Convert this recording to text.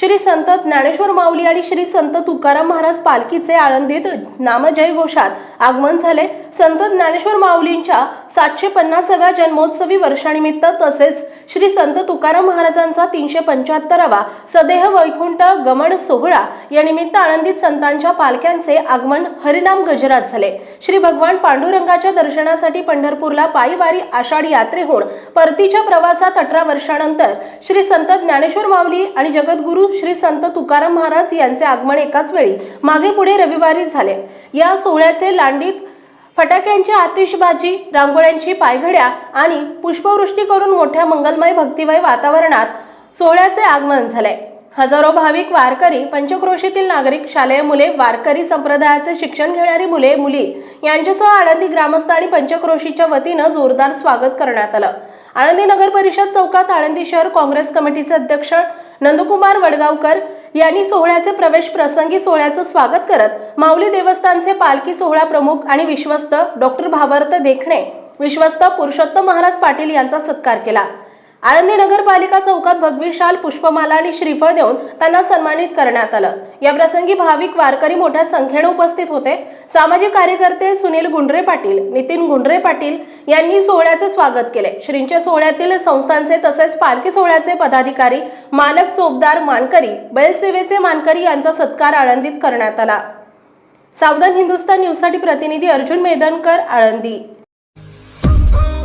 श्री संत ज्ञानेश्वर माऊली आणि श्री संत तुकाराम महाराज पालखीचे आळंदीत नामजय घोषात आगमन झाले. संत ज्ञानेश्वर माऊलींच्या सातशे पन्नासाव्या जन्मोत्सवी वर्षानिमित्त तसेच श्री संत तुकाराम महाराजांचा तीनशे पंच्याहत्तरावा सदेह वैकुंठ गमन सोहळा या निमित्त संतांच्या पालख्यांचे आगमन हरिनाम गजरात झाले. श्री भगवान पांडुरंगाच्या दर्शनासाठी पंढरपूरला पायीवारी आषाढी यात्रेहून परतीच्या प्रवासात अठरा वर्षानंतर श्री संत ज्ञानेश्वर माऊली आणि जगद्गुरू श्री संत तुकाराम महाराज यांचे आगमन एकाच वेळी मागे पुढे रविवारी झाले. या सोहळ्याचे लांडीत फटाक्यांची आतिषबाजी रांगोळ्यांची पायघड्या आणि पुष्पवृष्टी करून मोठ्या मंगलमय भक्तिमय वातावरणात सोहळ्याचे आगमन झाले. हजारो भाविक वारकरी पंचक्रोशीतील नागरिक शालेय मुले वारकरी संप्रदायाचे शिक्षण घेणारी मुले मुली यांच्यासह आळंदी ग्रामस्थ आणि पंचक्रोशीच्या वतीनं जोरदार स्वागत करण्यात आलं. आळंदी नगर परिषद चौकात आळंदी शहर काँग्रेस कमिटीचे अध्यक्ष नंदकुमार वडगावकर यांनी सोहळ्याचे प्रवेश प्रसंगी सोहळ्याचं स्वागत करत माऊली देवस्थानचे पालखी सोहळा प्रमुख आणि विश्वस्त डॉक्टर भावार्थ देखणे विश्वस्त पुरुषोत्तम महाराज पाटील यांचा सत्कार केला. आळंदी नगरपालिका चौकात भगवीशाल पुष्पमाला आणि श्रीफळ देऊन त्यांना सन्मानित करण्यात आलं. या प्रसंगी भाविक वारकरी मोठ्या संख्येने उपस्थित होते. सामाजिक कार्यकर्ते सुनील गुंडरे पाटील नितीन गुंडरे पाटील यांनी सोहळ्याचे स्वागत केले. श्रींच्या सोहळ्यातील संस्थांचे तसेच पालखी सोहळ्याचे पदाधिकारी मालक चोपदार मानकरी बैलसेवेचे मानकरी यांचा सत्कार आळंदीत करण्यात आला. सावधान हिंदुस्तान न्यूजसाठी प्रतिनिधी अर्जुन मेदनकर आळंदी.